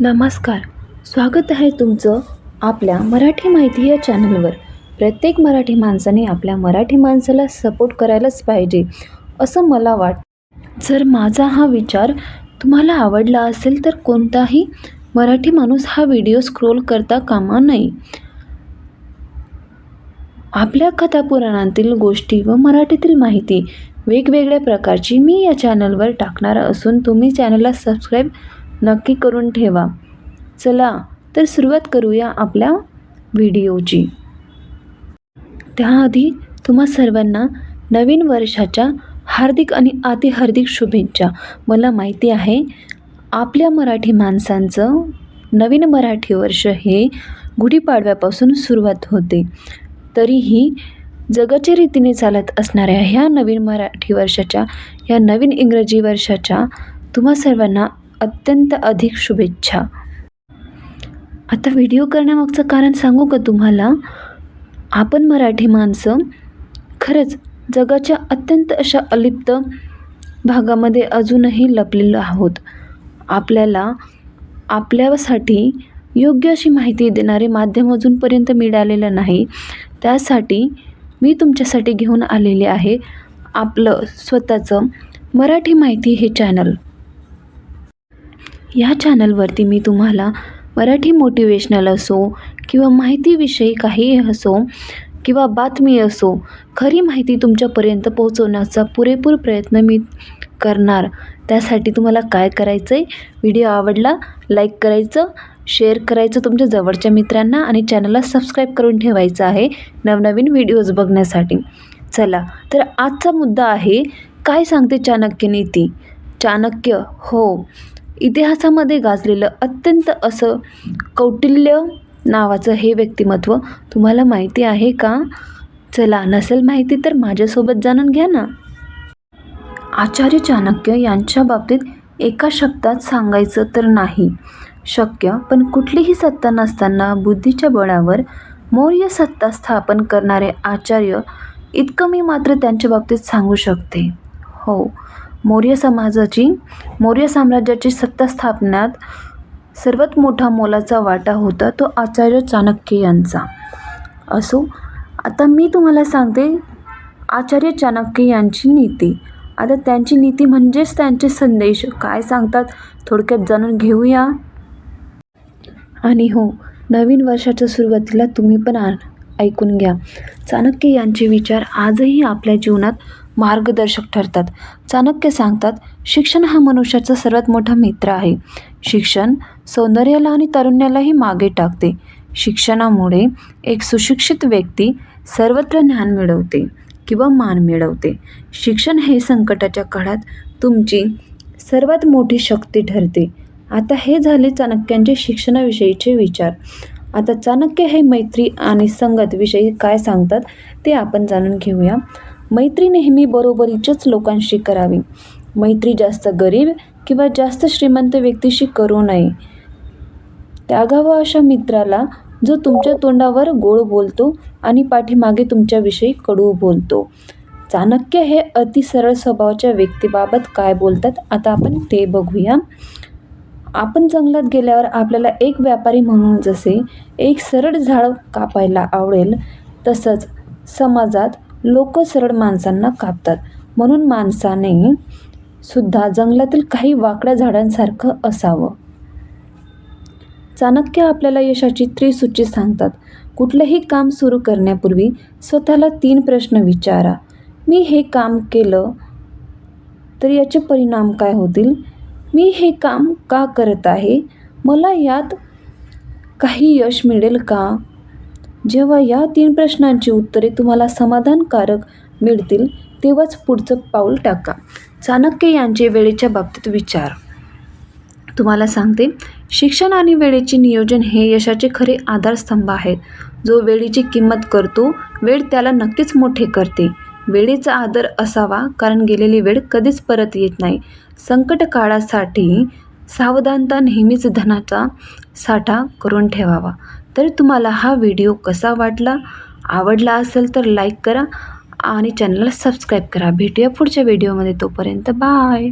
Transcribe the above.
नमस्कार. स्वागत आहे तुमचं आपल्या मराठी माहिती या चॅनलवर. प्रत्येक मराठी माणसाने आपल्या मराठी माणसाला सपोर्ट करायलाच पाहिजे असं मला वाट जर माझा हा विचार तुम्हाला आवडला असेल तर कोणताही मराठी माणूस हा व्हिडिओ स्क्रोल करता कामा नये. आपल्या कथापुराणातील गोष्टी व मराठीतील माहिती वेगवेगळ्या प्रकारची मी या चॅनलवर टाकणार असून तुम्ही चॅनलला सबस्क्राईब नक्की करून ठेवा. चला तर सुरुवात करूया आपल्या व्हिडिओची. त्याआधी तुम्हा सर्वांना नवीन वर्षाच्या हार्दिक आणि अतिहार्दिक शुभेच्छा. मला माहिती आहे आपल्या मराठी माणसांचं नवीन मराठी वर्ष हे गुढीपाडव्यापासून सुरुवात होते. तरीही जगाच्या रीतीने चालत असणाऱ्या ह्या नवीन मराठी वर्षाच्या या नवीन इंग्रजी वर्षाच्या तुम्हा सर्वांना अत्यंत अधिक शुभेच्छा. आता व्हिडिओ करण्यामागचं कारण सांगू का तुम्हाला? आपण मराठी माणसं खरंच जगाच्या अत्यंत अशा अलिप्त भागामध्ये अजूनही लपलेलो आहोत. आपल्याला आपल्यासाठी योग्य अशी माहिती देणारे माध्यम अजूनपर्यंत मिळालेलं नाही. त्यासाठी मी तुमच्यासाठी घेऊन आलेले आहे आपलं स्वतःचं मराठी माहिती हे चॅनल या चॅनलवरती मी तुम्हाला मराठी मोटिवेशनल असो किंवा माहितीविषयी काही असो किंवा बातमी असो खरी माहिती तुमच्यापर्यंत पोहोचवण्याचा पुरेपूर प्रयत्न मी करणार. त्यासाठी तुम्हाला काय करायचं आहे व्हिडिओ आवडला लाईक करायचं शेअर करायचं तुमच्या जवळच्या मित्रांना आणि चॅनलला सबस्क्राईब करून ठेवायचं आहे नवनवीन व्हिडिओज बघण्यासाठी. चला तर आजचा मुद्दा आहे काय सांगते चाणक्य नीती? चाणक्य हो. इतिहासामध्ये गाजलेलं अत्यंत असं कौटिल्य नावाचं हे व्यक्तिमत्व तुम्हाला माहिती आहे का? चला नसेल माहिती तर माझ्यासोबत जाणून घ्या ना. आचार्य चाणक्य यांच्या बाबतीत एका शब्दात सांगायचं तर नाही. शक्य पण कुठलीही सत्ता नसताना बुद्धीच्या बळावर मौर्य सत्ता स्थापन करणारे आचार्य इतकं मी मात्र त्यांच्या बाबतीत सांगू शकते. हो मौर्य समाजाची मौर्य साम्राज्याची सत्ता स्थापण्यात सर्वात मोठा मोलाचा वाटा होता तो आचार्य चाणक्य यांचा. असो आता मी तुम्हाला सांगते आचार्य चाणक्य यांची नीती. आता त्यांची नीती म्हणजेच त्यांचे संदेश. काय सांगतात? थोडक्यात जाणून घेऊया. आणि हो नवीन वर्षाच्या सुरुवातीला तुम्ही पण आ ऐकून घ्या. चाणक्य यांचे विचार आजही आपल्या जीवनात मार्गदर्शक ठरतात. चाणक्य सांगतात शिक्षण हा मनुष्याचा सर्वात मोठा मित्र आहे. शिक्षण सौंदर्याला आणि तारुण्यालाही मागे टाकते. शिक्षणामुळे एक सुशिक्षित व्यक्ती सर्वत्र ज्ञान मिळवते किंवा मान मिळवते. शिक्षण हे संकटाच्या काळात तुमची सर्वात मोठी शक्ती ठरते. आता हे झाले चाणक्यांचे शिक्षणाविषयीचे विचार. आता चाणक्य हे मैत्री आणि संगतविषयी काय सांगतात ते आपण जाणून घेऊया. मैत्री नेहमी बरोबरीच्याच लोकांशी करावी. मैत्री जास्त गरीब किंवा जास्त श्रीमंत व्यक्तीशी करू नये. त्यागावा अशा मित्राला जो तुमच्या तोंडावर गोड बोलतो आणि पाठीमागे तुमच्याविषयी कडू बोलतो. चाणक्य हे अति सरळ स्वभावाच्या व्यक्तीबाबत काय बोलतात आता आपण ते बघूया. आपण जंगलात गेल्यावर आपल्याला एक व्यापारी म्हणून जसे एक सरळ झाड कापायला आवडेल तसंच समाजात लोक सरळ माणसांना कापतात. म्हणून माणसाने सुद्धा जंगलातील काही वाकड्या झाडांसारखं असावं. चाणक्य आपल्याला यशाची त्रिसूची सांगतात. कुठलंही काम सुरू करण्यापूर्वी स्वतःला तीन प्रश्न विचारा. मी हे काम केलं तर याचे परिणाम काय होतील? मी हे काम का करत आहे? मला यात काही यश मिळेल का? जेव्हा या तीन प्रश्नांची उत्तरे तुम्हाला समाधानकारक मिळतील तेव्हाच पुढचं पाऊल टाका. चाणक्य यांचे वेळेच्या बाबतीत विचार. तुम्हाला सांगते शिक्षण आणि वेळेचे नियोजन हे यशाचे खरे आधारस्तंभ आहेत. जो वेळेची किंमत करतो वेळ त्याला नक्कीच मोठे करते. वेळेचा आदर असावा कारण गेलेली वेळ कधीच परत येत नाही. संकट काळासाठी सावधानता नेहमीच धनाचा साठा करून ठेवावा. तर तुम्हाला हा व्हिडिओ कसा वाटला आवडला असेल तर लाईक करा आणि चॅनलला सबस्क्राईब करा. भेटूया पुढच्या व्हिडिओमध्ये. तोपर्यंत बाय.